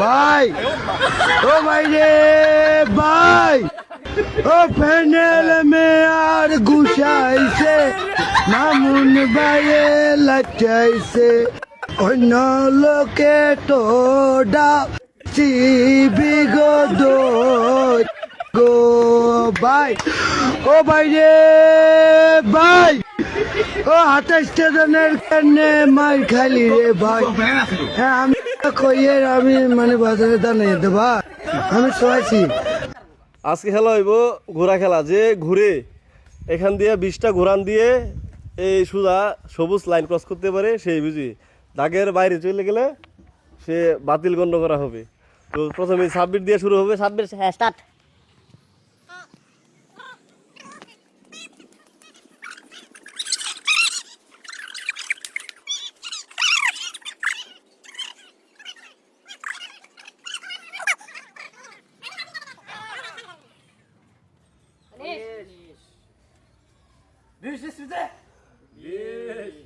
ভাই। ও ভাই রে ভাই। ও ফেনেল মে আর গুছাইছে, মামুন ভাইয়ে লাচাইছে। অন্য লোকে তো ডাকছি বিগত গো ভাই। ও ভাই রে ভাই। ও হাতে স্টেশনের কানে মাই খালি রে ভাই? হ্যাঁ আমি তো কইয়ের আমি মানে বাজারে দাঁড়িয়ে ভাই। আমি শোয়াইছি। আজকে খেলা হইব ঘোড়া খেলা যে ঘুরে এখান দিয়ে বিশটা ঘোরান দিয়ে এই সুদা সবুজ লাইন ক্রস করতে পারে সেই বুঝি। দাগের বাইরে চলে গেলে সে বাতিল গণ্য করা হবে। তো প্রথমে সাবমিট দিয়ে শুরু হবে। হ্যাঁ স্টার্ট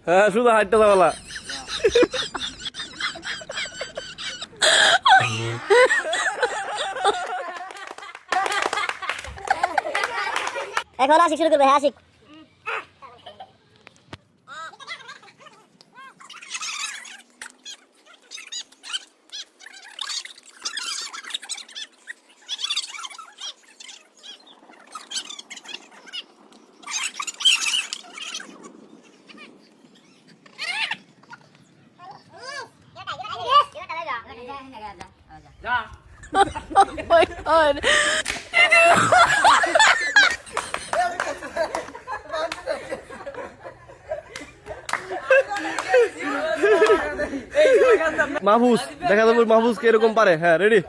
হ্যাঁ শুধু হাইটটা যাওয়ালা এখন আশিক শুরু করবে হ্যাঁ আশিক মাহফুজ দেখা যাবে মাহফুজ কে এরকম পারে। হ্যাঁ রেডি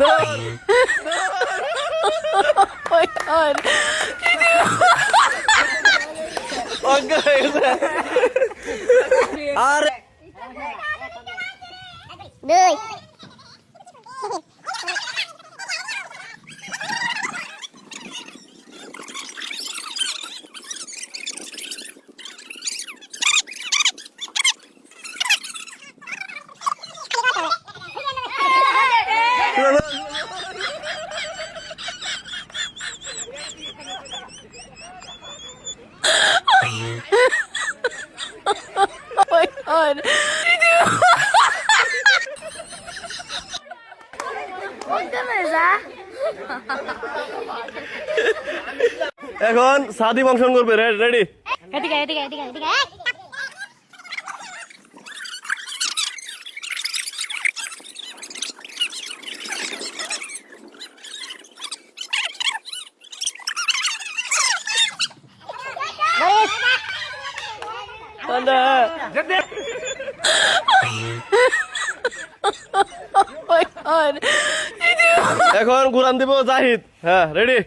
দৌড় অজ্ঞান হয়ে গেছে আর দুই এখন সাদি অংশগ্রহণ করবে রেডি এদিকে এদিকে এদিকে এদিকে এখন ঘুরান দিব জাহিদ। হ্যাঁ রেডি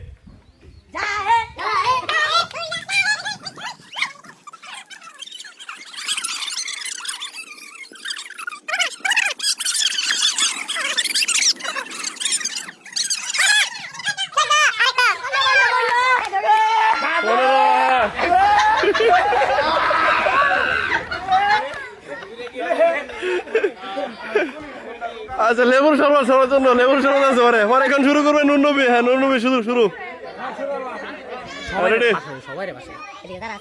আচ্ছা লেবুর শরবত সবার জন্য লেবুর শরবত আছে পরে পরে এখন শুরু করবে নুন নবী হ্যাঁ নুন নবী শুরু। এদিকে দাঁড়া।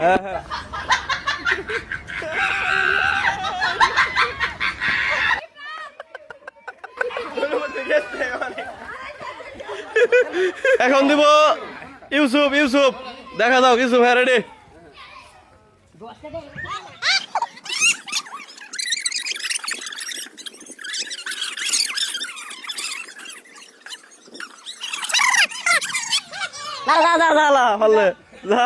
হ্যাঁ হ্যাঁ। এখন দিব ইউসুফ ইউসুফ দেখা দাও ইউসুফ হ্যাঁ রেডি যা। যা যা যা